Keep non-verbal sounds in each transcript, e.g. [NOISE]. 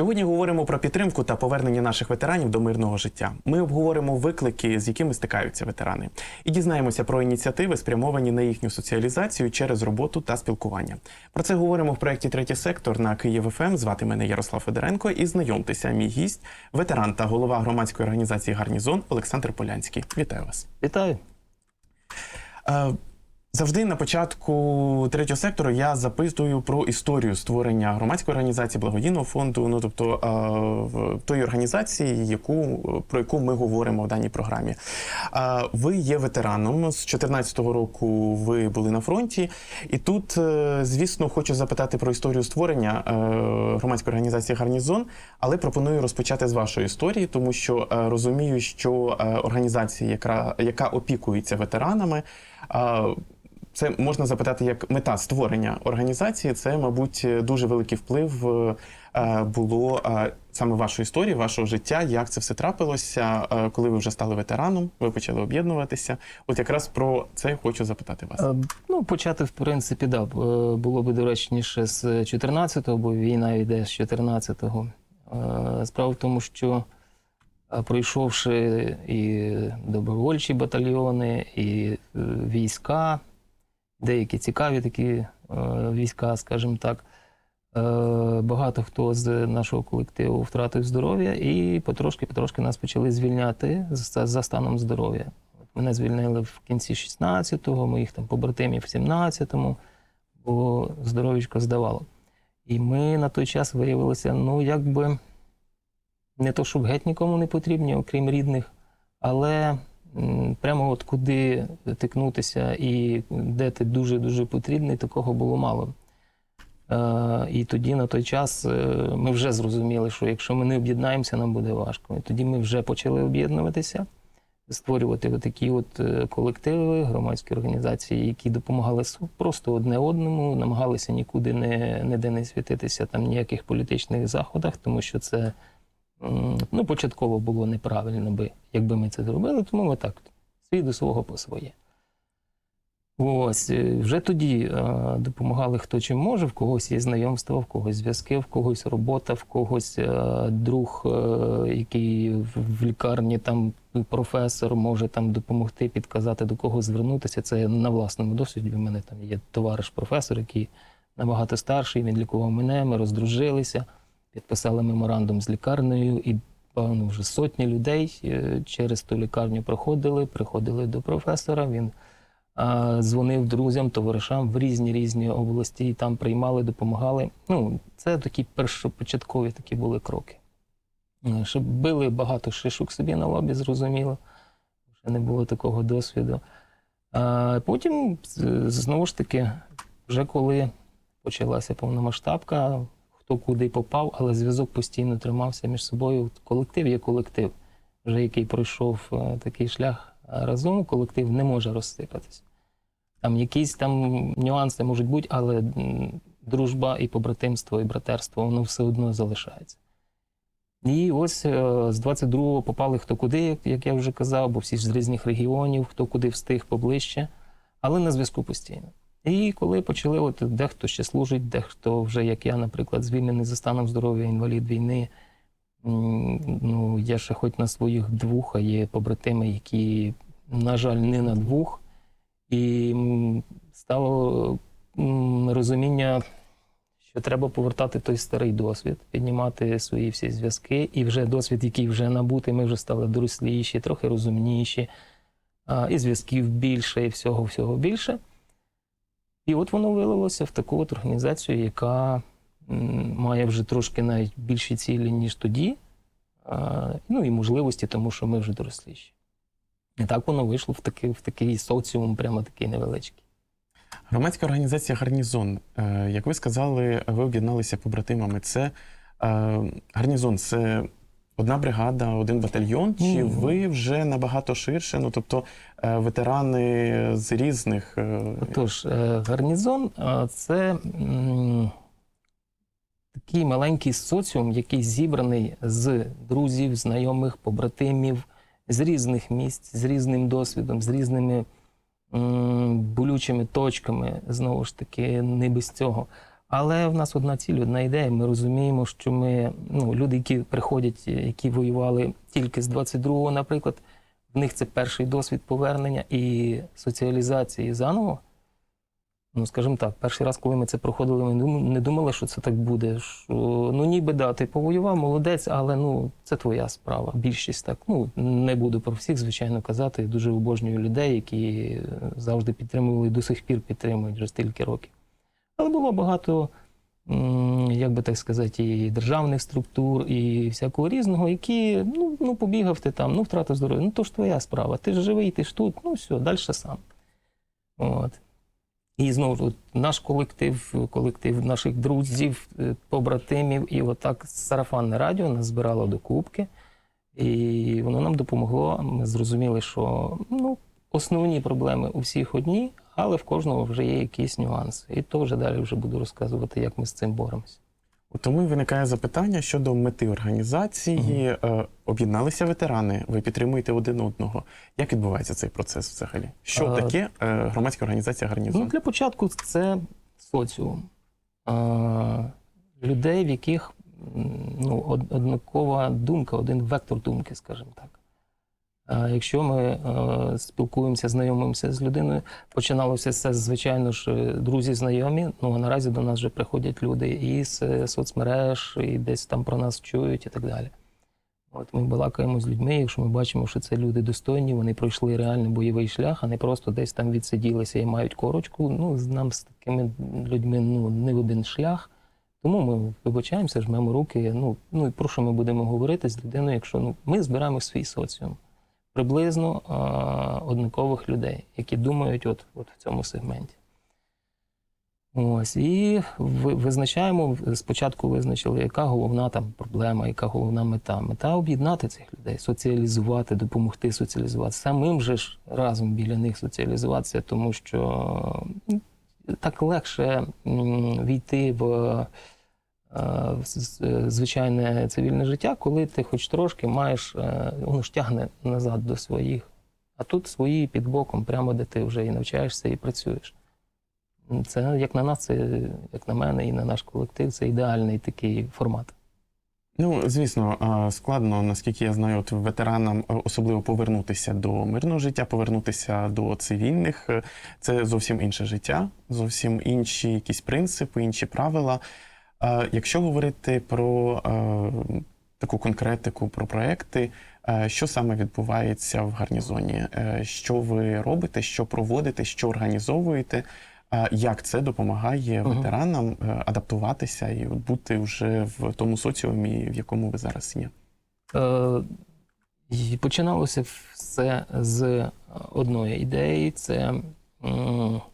Сьогодні говоримо про підтримку та повернення наших ветеранів до мирного життя. Ми обговоримо виклики, з якими стикаються ветерани, і дізнаємося про ініціативи, спрямовані на їхню соціалізацію через роботу та спілкування. Про це говоримо в проєкті Третій сектор на Київ ФМ. Звати мене Ярослав Федоренко. І знайомтеся, мій гість, ветеран та голова громадської організації Гарнізон Олександр Полянський. Вітаю вас. Вітаю. Завжди на початку третього сектору я запитую про історію створення громадської організації благодійного фонду. Ну тобто тої організації, яку про яку ми говоримо в даній програмі. Ви є ветераном з 2014 року. Ви були на фронті, і тут, е, звісно, хочу запитати про історію створення е, громадської організації Гарнізон, але пропоную розпочати з вашої історії, тому що е, розумію, що організація, яка, яка опікується ветеранами. Е, це можна запитати як мета створення організації. Це, мабуть, дуже великий вплив е, було е, саме вашої історії, вашого життя. Як це все трапилося, е, коли ви вже стали ветераном, ви почали об'єднуватися. От якраз про це хочу запитати вас. Е, Ну, почати, в принципі, да, е, було би доречніше з 14-го, бо війна йде з 14-го. Е, Справа в тому, що е, пройшовши і добровольчі батальйони, і е, війська, деякі цікаві такі е, війська, скажімо так. е, Багато хто з нашого колективу втратив здоров'я, і потрошки-потрошки нас почали звільняти за станом здоров'я. Мене звільнили в кінці 16-го, моїх там побратимів в 17-му, бо здоров'ячко здавало. І ми на той час виявилися, ну, якби не то, щоб геть нікому не потрібні, окрім рідних, але прямо от куди тикнутися і де ти дуже-дуже потрібний, такого було мало. Е, і тоді на той час е, ми вже зрозуміли, що якщо ми не об'єднаємося, нам буде важко. І тоді ми вже почали об'єднуватися, створювати такі от е, колективи, громадські організації, які допомагали просто одне одному, намагалися нікуди не, ніде не світитися там ніяких політичних заходах, тому що це ну, початково було неправильно би, якби ми це зробили, тому ми так свій до свого по своє. Ось е, вже тоді е, допомагали хто чим може, в когось є знайомства, в когось зв'язки, в когось робота, в когось е, друг, е, який в, лікарні там професор може там допомогти, підказати до кого звернутися. Це на власному досвіді. У мене там є товариш професор, який набагато старший. Він лікував мене. Ми роздружилися, підписали меморандум з лікарнею і. Певно, вже сотні людей е, через ту лікарню проходили, приходили до професора. Він дзвонив друзям, товаришам в різні різні області, і там приймали, допомагали. Ну, це такі першопочаткові такі були кроки. Е, Щоб били багато шишок собі на лобі, зрозуміло. Вже не було такого досвіду. А потім, знову ж таки, вже коли почалася повномасштабка, хто куди попав, але зв'язок постійно тримався між собою. Колектив є колектив, вже який пройшов е, такий шлях разом, колектив не може розсипатися. Там якісь там нюанси можуть бути, але дружба і побратимство, і братерство, воно все одно залишається. І ось е, з 22-го попали хто куди, як я вже казав, бо всі ж з різних регіонів, хто куди встиг поближче, але на зв'язку постійно. І коли почали, от дехто ще служить, дехто вже, як я, наприклад, звільнений за станом здоров'я, інвалід війни. Ну, я ще хоч на своїх двох, а є побратими, які, на жаль, не на двох. І стало розуміння, що треба повертати той старий досвід, піднімати свої всі зв'язки. І вже досвід, який вже набутий, ми вже стали доросліші, трохи розумніші, і зв'язків більше, і всього всього більше. І от воно вилилося в таку от організацію, яка має вже трошки навіть більші цілі, ніж тоді. Ну і можливості, тому що ми вже доросліші. І так воно вийшло в такий, в такий соціум, прямо такий невеличкий. Громадська організація Гарнізон. Е, Як ви сказали, ви об'єдналися побратимами. Це е, гарнізон це одна бригада, один батальйон, чи Мгм. ви вже набагато ширше? Ну тобто е, ветерани з різних. е, Отож, е, гарнізон це такий маленький соціум, який зібраний з друзів, знайомих, побратимів з різних місць, з різним досвідом, з різними болючими точками. Знову ж таки, не без цього. Але в нас одна ціль, одна ідея. Ми розуміємо, що ми, ну, люди, які приходять, які воювали тільки з 22-го, наприклад, в них це перший досвід повернення і соціалізації заново. Ну, скажімо так, перший раз, коли ми це проходили, ми не думали, що це так буде. Що, ну, ніби да, ти повоював, молодець, але ну, це твоя справа. Більшість так. Ну, не буду про всіх, звичайно, казати. Дуже обожнюю людей, які завжди підтримували і до сих пір підтримують вже стільки років. Але було багато, як би так сказати, і державних структур, і всякого різного, які ну, ну побігав ти там, ну втратив здоров'я. Ну то ж твоя справа. Ти ж живий, ти ж тут, ну все, далі сам. От. І знову наш колектив, колектив наших друзів, е, побратимів, і отак сарафанне радіо нас збирало до кубки. І воно нам допомогло. Ми зрозуміли, що ну, основні проблеми у всіх одні, але в кожного вже є якісь нюанси. І то вже далі вже буду розказувати, як ми з цим боремося. Тому і виникає запитання щодо мети організації. Е, Об'єдналися ветерани, ви підтримуєте один одного. Як відбувається цей процес взагалі? Що Е, таке е, громадська організація Ну, для початку це соціум. А, людей, в яких ну, однакова думка, один вектор думки, скажімо так. А якщо ми е, спілкуємося, знайомимося з людиною, починалося все, звичайно ж, друзі, знайомі. Ну а наразі до нас вже приходять люди і з е, соцмереж, і десь там про нас чують і так далі. От ми балакаємо з людьми, якщо ми бачимо, що це люди достойні, вони пройшли реальний бойовий шлях, а не просто десь там відсиділися і мають корочку. Ну, нам з такими людьми ну, не в один шлях. Тому ми вибачаємося, жмемо руки. Ну, ну і про що ми будемо говорити з людиною, якщо ну, ми збираємо свій соціум приблизно однакових людей, які думають от, от в цьому сегменті. Ось, і визначаємо, спочатку визначили, яка головна там проблема, яка головна мета. Мета об'єднати цих людей, соціалізувати, допомогти соціалізувати. Самим же ж разом біля них соціалізуватися, тому що так легше війти в, звичайне цивільне життя, коли ти хоч трошки маєш, е, воно ж тягне назад до своїх. А тут свої під боком, прямо де ти вже і навчаєшся, і працюєш. Це як на нас, це як на мене і на наш колектив, це ідеальний такий формат. Ну, звісно, складно, наскільки я знаю, от ветеранам е, особливо повернутися до мирного життя, повернутися до цивільних. Е, Це зовсім інше життя, зовсім інші якісь принципи, інші правила. Якщо говорити про таку конкретику, про проекти, що саме відбувається в гарнізоні? Е, Що ви робите, що проводите, що організовуєте? Як це допомагає ветеранам е, адаптуватися і бути вже в тому соціумі, в якому ви зараз є? Е, і починалося все з одної ідеї: це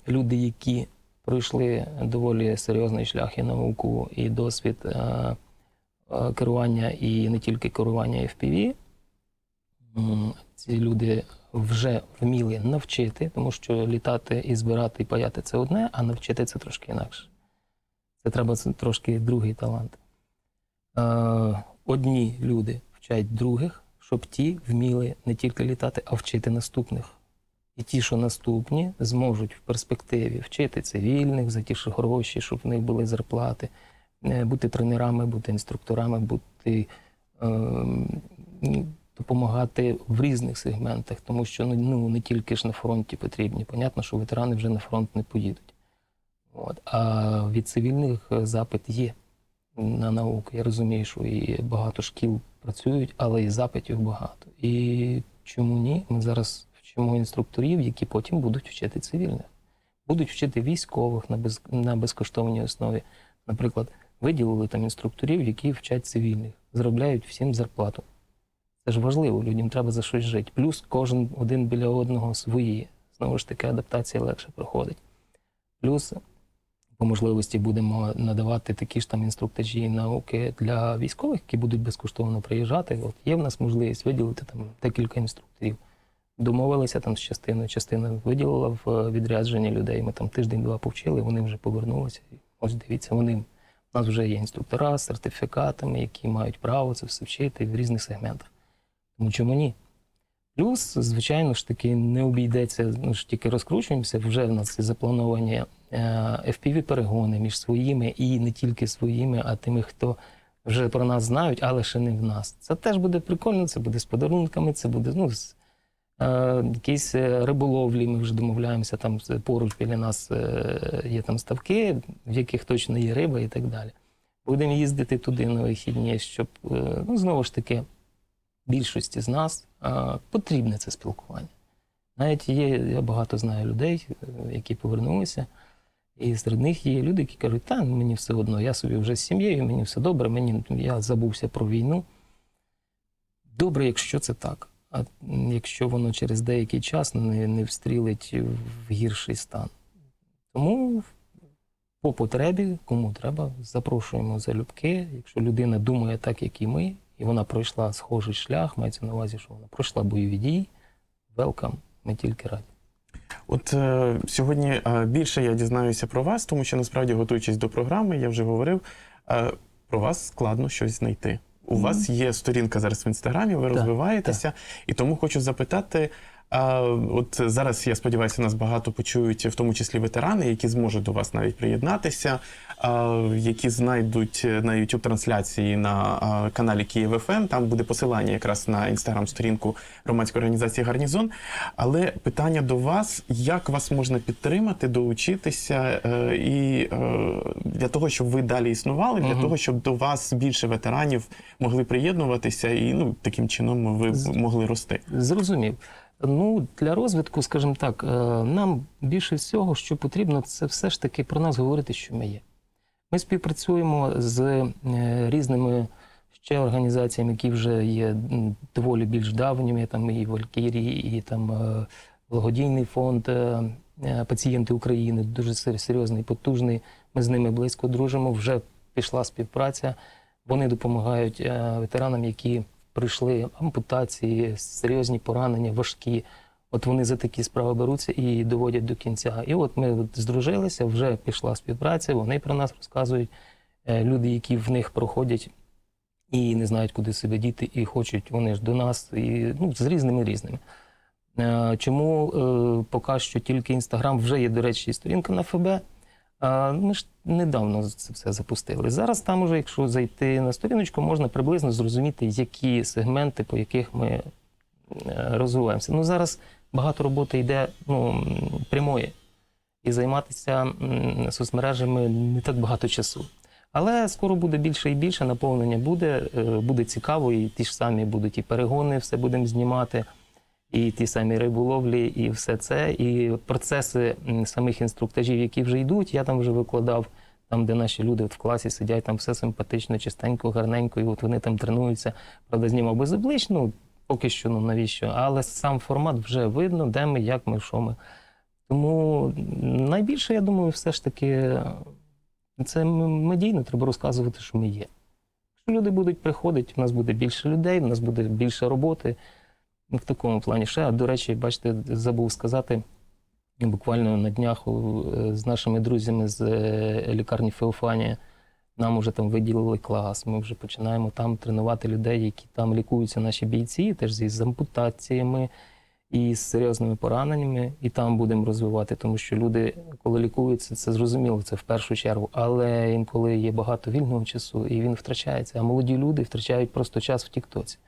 люди, які пройшли доволі серйозний шлях і науку, і досвід е, е, керування, і не тільки керування FPV. Ці люди вже вміли навчити, тому що літати і збирати, і паяти це одне, а навчити це трошки інакше. Це треба трошки другий талант. Е, одні люди вчать других, щоб ті вміли не тільки літати, а вчити наступних. І ті, що наступні, зможуть в перспективі вчити цивільних за ті ж гроші, щоб в них були зарплати, е, бути тренерами, бути інструкторами, бути е, допомагати в різних сегментах, тому що ну, ну, не тільки ж на фронті потрібні. Понятно, що ветерани вже на фронт не поїдуть. От. А від цивільних е, запит є на науку. Я розумію, що і багато шкіл працюють, але і запитів багато. І чому ні? Ми зараз вчимо інструкторів, які потім будуть вчити цивільних, будуть вчити військових на, без, на безкоштовній основі. Наприклад, виділили там інструкторів, які вчать цивільних, заробляють всім зарплату. Це ж важливо, людям треба за щось жити. Плюс кожен один біля одного свої. Знову ж таки, адаптація легше проходить. Плюс по можливості будемо надавати такі ж там інструктажі науки для військових, які будуть безкоштовно приїжджати. От є в нас можливість виділити там декілька інструкторів. Домовилися там з частиною, частина виділила в е, відрядження людей. Ми там тиждень-два повчили, вони вже повернулися. Ось дивіться, вони у нас вже є інструктора з сертифікатами, які мають право це все вчити в різних сегментах. Тому чому ні? Плюс, звичайно ж таки, не обійдеться, ну ж тільки розкручуємося. Вже в нас заплановані fpv перегони між своїми і не тільки своїми, а тими, хто вже про нас знають, але ще не в нас. Це теж буде прикольно, це буде з подарунками, це буде ну, з е, якісь е, риболовлі. Ми вже домовляємося, там поруч біля нас е, є там ставки, в яких точно є риба і так далі. Будемо їздити туди на вихідні, щоб е, ну, знову ж таки більшості з нас е, потрібне це спілкування. Навіть є, я багато знаю людей, е, які повернулися, і серед них є люди, які кажуть, та мені все одно, я собі вже з сім'єю, мені все добре, мені, я забувся про війну. Добре, якщо це так. А якщо воно через деякий час не, не встрілить в гірший стан. Тому по потребі, кому треба, запрошуємо залюбки. Якщо людина думає так, як і ми, і вона пройшла схожий шлях, мається на увазі, що вона пройшла бойові дії, велкам, ми тільки раді. От е, сьогодні е, більше я дізнаюся про вас, тому що насправді, готуючись до програми, я вже говорив, е, про вас складно щось знайти. У Мгм. вас є сторінка зараз в інстаграмі, ви Так, розвиваєтеся, і тому хочу запитати. От зараз я сподіваюся, нас багато почують, в тому числі ветерани, які зможуть до вас навіть приєднатися, які знайдуть на youtube трансляції на каналі Київ ФМ. Там буде посилання якраз на інстаграм-сторінку громадської організації Гарнізон. Але питання до вас: як вас можна підтримати, доучитися е, і е, для того, щоб ви далі існували, для Мгм. того, щоб до вас більше ветеранів могли приєднуватися, і ну таким чином ви могли рости. Зрозумів. Ну, для розвитку, скажімо так, е, нам більше всього, що потрібно, це все ж таки про нас говорити, що ми є. Ми співпрацюємо з е, різними ще організаціями, які вже є доволі більш давніми, там і Валькірії, і там е, благодійний фонд Пацієнти України, дуже серйозний, потужний. Ми з ними близько дружимо. Вже пішла співпраця. Вони допомагають ветеранам, які прийшли ампутації, серйозні поранення, важкі. От вони за такі справи беруться і доводять до кінця. І от ми от здружилися, вже пішла співпраця, вони про нас розказують. Е, Люди, які в них проходять і не знають, куди себе діти, і хочуть вони ж до нас, і ну, з різними різними. Е, Чому е, поки що тільки Інстаграм вже є, до речі, сторінка на ФБ. Ми ж недавно це все запустили. Зараз там уже, якщо зайти на сторіночку, можна приблизно зрозуміти, які сегменти, по яких ми е, розвиваємося. Ну, зараз багато роботи йде ну, прямої, і займатися соцмережами не так багато часу. Але скоро буде більше і більше, наповнення буде, е, буде цікаво, і ті ж самі будуть і перегони, все будемо знімати, і ті самі риболовлі, і все це. І процеси самих інструктажів, які вже йдуть, я там вже викладав, там, де наші люди от в класі сидять, там все симпатично, чистенько, гарненько, і от вони там тренуються. Правда, знімав без облич, ну поки що, ну навіщо? Але сам формат вже видно, де ми, як ми, що ми. Тому найбільше, я думаю, все ж таки це медійно, треба розказувати, що ми є. Люди будуть приходити, у нас буде більше людей, у нас буде більше роботи. Ну, В такому плані ще. А до речі, бачите, забув сказати, буквально на днях е, з нашими друзями з е, лікарні Феофанія нам вже там виділили клас. Ми вже починаємо там тренувати людей, які там лікуються наші бійці, теж з ампутаціями і з серйозними пораненнями. І там будемо розвивати, тому що люди, коли лікуються, це зрозуміло, це в першу чергу. Але інколи є багато вільного часу, і він втрачається. А молоді люди втрачають просто час в Тіктоці.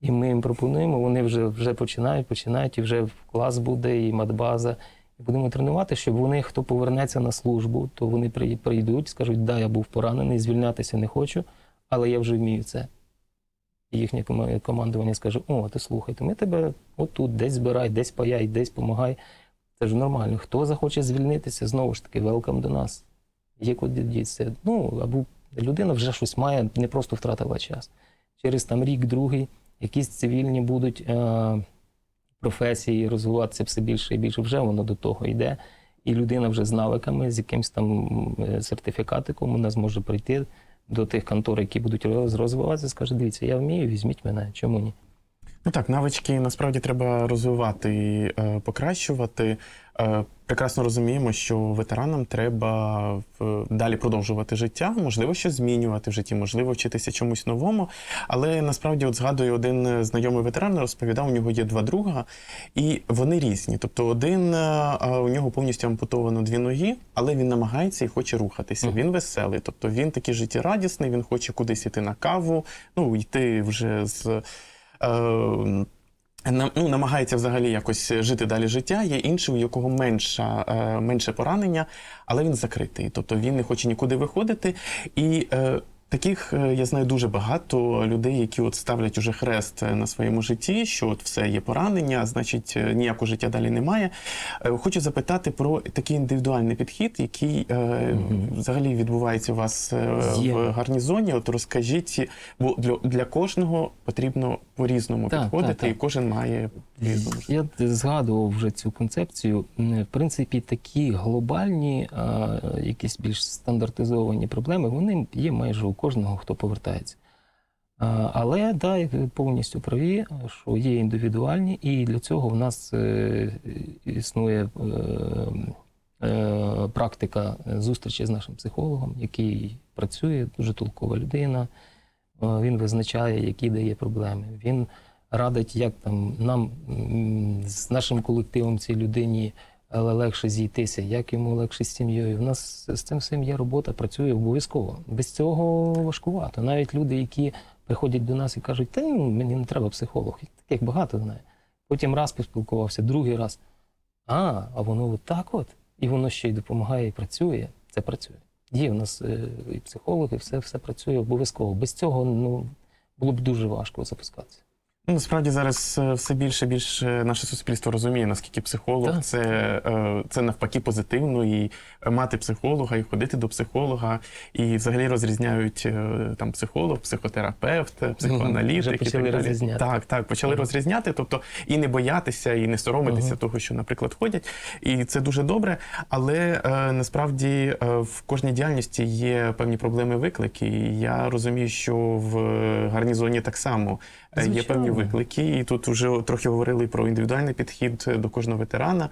І ми їм пропонуємо, вони вже, вже починають, починають, і вже клас буде, і матбаза. І будемо тренувати, щоб вони, хто повернеться на службу, то вони прийдуть, скажуть, да, я був поранений, звільнятися не хочу, але я вже вмію це. І їхнє командування скаже: О, ти слухайте, ми тебе отут, десь збирай, десь паяй, десь помагай. Це ж нормально. Хто захоче звільнитися, знову ж таки, велкам до нас. Є куди дітися. Ну, або людина вже щось має, не просто втратила час. Через там рік, другий, якісь цивільні будуть е, професії розвиватися все більше і більше. Вже воно до того йде. І людина вже з навиками, з якимось там е, сертифікатиком, вона зможе прийти до тих контор, які будуть роз- розвиватися, скаже: дивіться, я вмію, візьміть мене. Чому ні? Ну так, навички насправді треба розвивати і е, покращувати. Е, прекрасно розуміємо, що ветеранам треба в- далі продовжувати життя, можливо, щось змінювати в житті, можливо, вчитися чомусь новому. Але насправді, от згадую, один знайомий ветеран розповідав, у нього є два друга, і вони різні. Тобто, один е, е, у нього повністю ампутовано дві ноги, але він намагається і хоче рухатися. Мгм. Він веселий, тобто він такий життєрадісний, він хоче кудись іти на каву, ну йти вже з. Е, ну, намагається взагалі якось жити далі життя. Є інший, у якого менша, е, менше поранення, але він закритий. Тобто він не хоче нікуди виходити. І е, таких я знаю дуже багато людей, які от ставлять уже хрест на своєму житті, що от все є поранення, значить ніякого життя далі немає. Хочу запитати про такий індивідуальний підхід, який Мгм. взагалі відбувається у вас Є. в гарнізоні. От розкажіть, бо для, для кожного потрібно по-різному Так, підходити, так, так. і кожен має по-різному. Я згадував вже цю концепцію. В принципі, такі глобальні, а, якісь більш стандартизовані проблеми, вони є майже у кожного, хто повертається. А, Але да, повністю праві, що є індивідуальні, і для цього в нас е, існує е, е, практика зустрічі з нашим психологом, який працює, дуже толкова людина. Е, Він визначає, які дає проблеми. Він радить, як там нам з нашим колективом цій людині е, легше зійтися, як йому легше з сім'єю. У нас з цим всім є робота, працює обов'язково. Без цього важкувато. Навіть люди, які приходять до нас і кажуть, та мені не треба психолог, таких багато знає. Потім раз поспілкувався, другий раз. А, а воно от от. І воно ще й допомагає і працює. Це працює. Є в нас е, і психологи, все, все працює обов'язково. Без цього ну, було б дуже важко запускатися. Ну, насправді зараз е, все більше більше наше суспільство розуміє, наскільки психолог Так. це, е, це навпаки позитивно, і мати психолога, і ходити до психолога, і взагалі розрізняють е, там психолог, психотерапевт, психоаналітик. Вже і почали так далі. розрізняти. Так, так, почали Ага. розрізняти, тобто і не боятися, і не соромитися Ага. того, що, наприклад, ходять. І це дуже добре. Але насправді в кожній діяльності є певні проблеми, виклики. І я розумію, що в гарнізоні так само е, є Звичайно. певні виклики. І тут вже трохи говорили про індивідуальний підхід до кожного ветерана.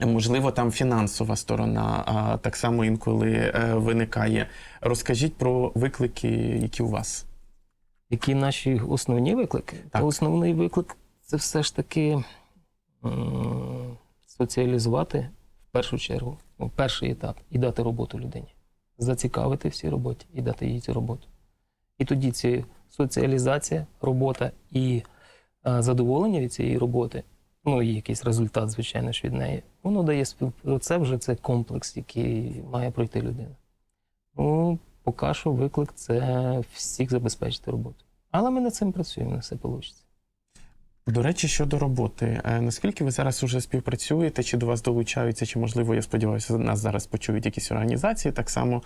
Можливо, там фінансова сторона так само інколи е, виникає. Розкажіть про виклики, які у вас. Які наші основні виклики? Так. Основний виклик це все ж таки соціалізувати в першу чергу, ну, перший етап, і дати роботу людині. Зацікавити всій роботі і дати їй цю роботу. І тоді ці соціалізація, робота і е, задоволення від цієї роботи, ну і якийсь результат, звичайно ж, від неї, воно дає спів... Це вже це комплекс, який має пройти людина. Ну, поки що виклик це всіх забезпечити роботу. Але ми над цим працюємо, не все вийде. До речі, щодо роботи, е, наскільки ви зараз уже співпрацюєте, чи до вас долучаються, чи можливо, я сподіваюся, нас зараз почують якісь організації, так само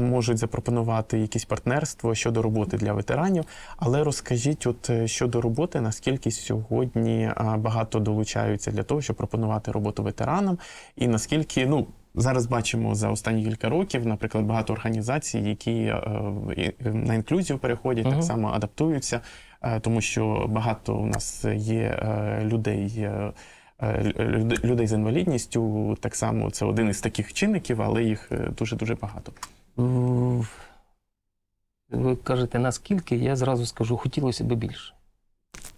можуть запропонувати якісь партнерство щодо роботи для ветеранів. Але розкажіть, от е, щодо роботи, наскільки сьогодні багато долучаються для того, щоб пропонувати роботу ветеранам, і наскільки ну. Зараз бачимо за останні кілька років, наприклад, багато організацій, які е, на інклюзію переходять, так само адаптуються, е, тому що багато у нас є е, людей. е, е, Людей з інвалідністю так само це один із таких чинників, але їх дуже дуже багато. Ви кажете, наскільки, я зразу скажу, хотілося б більше.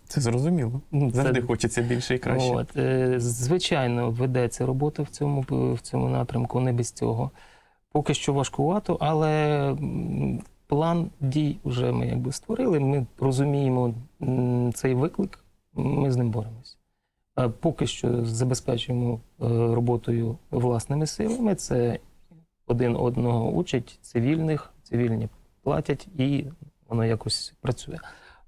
Це зрозуміло. Ну, це- Завжди хочеться більше і краще. От, е, звичайно, ведеться робота в цьому, в цьому напрямку, не без цього. Поки що важкувато, але план дій вже ми якби створили. Ми розуміємо цей виклик, ми з ним боремося. Е, Поки що забезпечуємо е, роботою власними силами. Це один одного учать, цивільних, цивільні платять, і воно якось працює.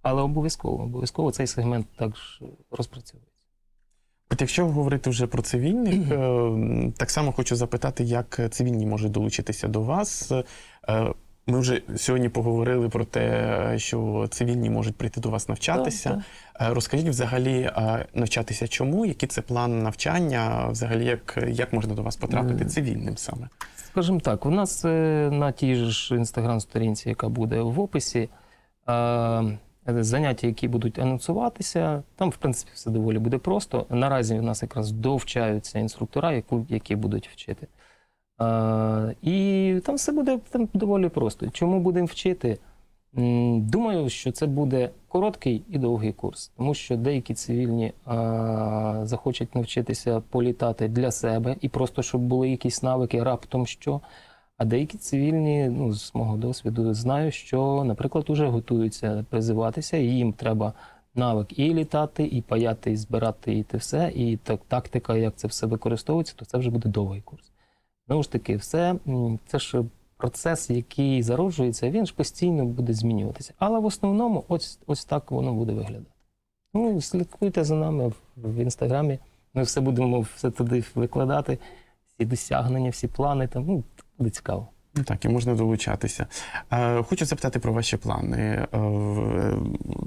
Але обов'язково, обов'язково цей сегмент також розпрацьовується. От якщо говорити вже про цивільних, [CLEARS THROAT] е, так само хочу запитати, як цивільні можуть долучитися до вас. Ми вже сьогодні поговорили про те, що цивільні можуть прийти до вас навчатися. Так, так. Е, Розкажіть взагалі е, навчатися чому, який це план навчання, взагалі, як, як можна до вас потрапити цивільним саме? Скажімо так, у нас е, на тій ж інстаграм-сторінці, яка буде в описі, Заняття, які будуть анонсуватися, там, в принципі, все доволі буде просто. Наразі в нас якраз довчаються інструктора, які будуть вчити. Е, і там все буде там доволі просто. Чому будемо вчити? Думаю, що це буде короткий і довгий курс, тому що деякі цивільні а, захочуть навчитися політати для себе і просто щоб були якісь навики, раптом що. А деякі цивільні, ну, з мого досвіду, знаю, що, наприклад, уже готуються призиватися, і їм треба навик і літати, і паяти, і збирати, і те все. І так, тактика, як це все використовується, то це вже буде довгий курс. Знову ж таки, все це ж процес, який зароджується, він ж постійно буде змінюватися. Але в основному ось, ось так воно буде виглядати. Ну, слідкуйте за нами в, інстаграмі. Ми все будемо все туди викладати, всі досягнення, всі плани. Там, ну, буде цікаво. Ну так, і можна долучатися. Е, Хочу запитати про ваші плани. Е,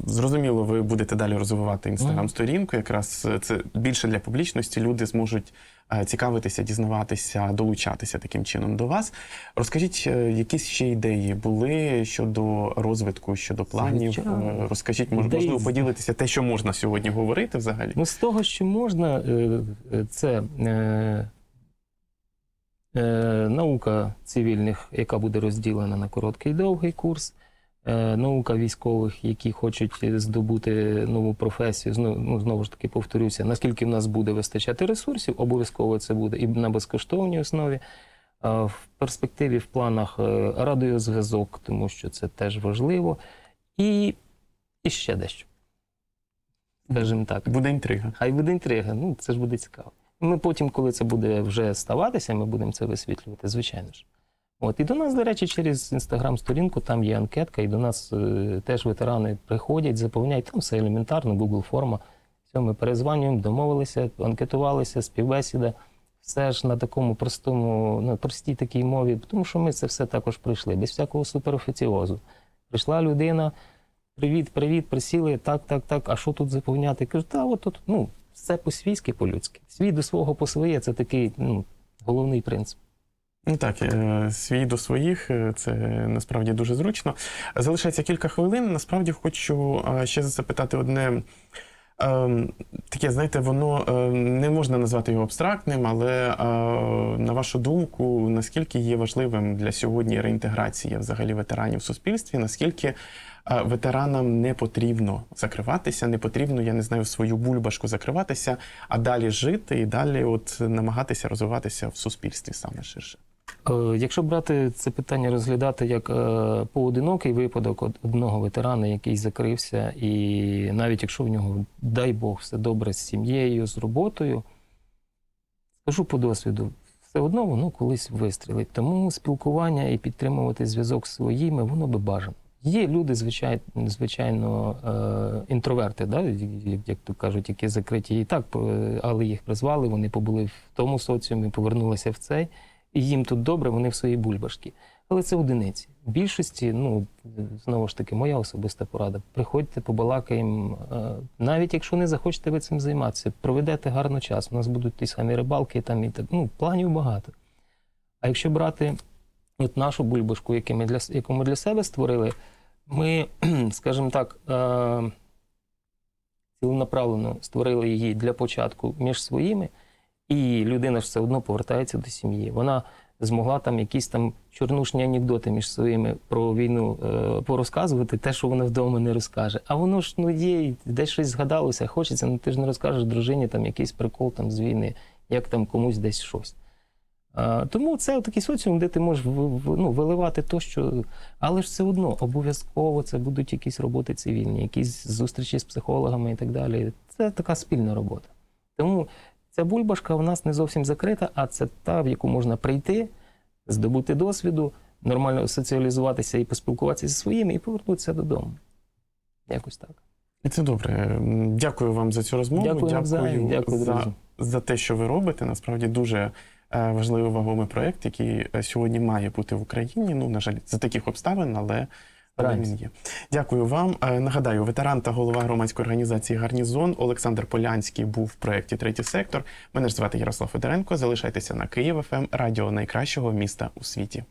Зрозуміло, ви будете далі розвивати інстаграм-сторінку. Якраз це більше для публічності. Люди зможуть е, цікавитися, дізнаватися, долучатися таким чином до вас. Розкажіть, е, якісь ще ідеї були щодо розвитку, щодо планів. Звичайно. Е, Розкажіть, мож- Ідеї можливо, поділитися те, що можна сьогодні говорити взагалі. Ну, з того, що можна, е, е, це е, е, наука цивільних, яка буде розділена на короткий і довгий курс, е, наука військових, які хочуть здобути нову професію. Знову, ну, знову ж таки, повторюся, наскільки в нас буде вистачати ресурсів, обов'язково це буде і на безкоштовній основі. В перспективі, в планах е, радіозв'язок, тому що це теж важливо, і, і ще дещо. Скажімо так. Буде інтрига. Хай буде інтрига, ну це ж буде цікаво. Ми потім, коли це буде вже ставатися, ми будемо це висвітлювати, звичайно ж. От, і до нас, до речі, через інстаграм-сторінку там є анкетка, і до нас е, теж ветерани приходять, заповняють, там все елементарно, Google форма. Все, ми перезванюємо, домовилися, анкетувалися, співбесіда. Все ж на такому простому, на простій такій мові, тому що ми це все також пройшли, без всякого суперофіціозу. Прийшла людина, привіт, привіт, присіли, так, так, так, а що тут заповняти? Кажу, та от тут, ну, все по-свійськи, по-людськи. Свій до свого по своє це такий ну, головний принцип. Ну так, е, свій до своїх е, це насправді дуже зручно. Залишається кілька хвилин. Насправді хочу ще запитати одне. Ем, Таке, знаєте, воно е, не можна назвати його абстрактним, але е, на вашу думку, наскільки є важливим для сьогодні реінтеграція взагалі ветеранів в суспільстві? Наскільки е, ветеранам не потрібно закриватися, не потрібно, я не знаю, в свою бульбашку закриватися, а далі жити і далі от намагатися розвиватися в суспільстві саме ширше? Е, Якщо брати це питання розглядати як е, поодинокий випадок одного ветерана, який закрився, і навіть якщо в нього, дай Бог, все добре з сім'єю, з роботою, скажу по досвіду, все одно воно колись вистрілить. Тому спілкування і підтримувати зв'язок з своїми, воно би бажано. Є люди, звичайно, звичайно е, інтроверти, да? як, то кажуть, які закриті і так, але їх призвали, вони побули в тому соціумі, повернулися в цей і їм тут добре, вони в своїй бульбашці. Але це одиниці. В більшості, ну знову ж таки, моя особиста порада. Приходьте, побалакаємо. Е, Навіть якщо не захочете ви цим займатися, проведете гарно час. У нас будуть ті самі рибалки, там і так. Ну, планів багато. А якщо брати от нашу бульбашку, яку ми для, яку ми для себе створили, ми, [CLEARS THROAT] скажімо так, е, ціленаправлено створили її для початку між своїми. І людина ж все одно повертається до сім'ї. Вона змогла там якісь там чорнушні анекдоти між своїми про війну е, порозказувати, те, що вона вдома не розкаже. А воно ж ну є, десь щось згадалося, хочеться, ну ти ж не розкажеш дружині там якийсь прикол там з війни, як там комусь десь щось. А, тому це такий соціум, де ти можеш в- в- ну, виливати то, що. Але ж все одно обов'язково це будуть якісь роботи цивільні, якісь зустрічі з психологами і так далі. Це така спільна робота. Тому ця бульбашка в нас не зовсім закрита, а це та, в яку можна прийти, здобути досвіду, нормально соціалізуватися і поспілкуватися зі своїми, і повернутися додому. Якось так. І це добре. Дякую вам за цю розмову. Дякую навзаєм. Дякую, за, за те, що ви робите. Насправді дуже е, важливий вагомий проєкт, який е, сьогодні має бути в Україні. Ну, на жаль, за таких обставин, але, є. Дякую вам. Е, Нагадаю, ветеран та голова громадської організації Гарнізон Олександр Полянський був в проєкті Третій сектор. Мене ж звати Ярослав Федоренко. Залишайтеся на Київ ФМ, радіо найкращого міста у світі.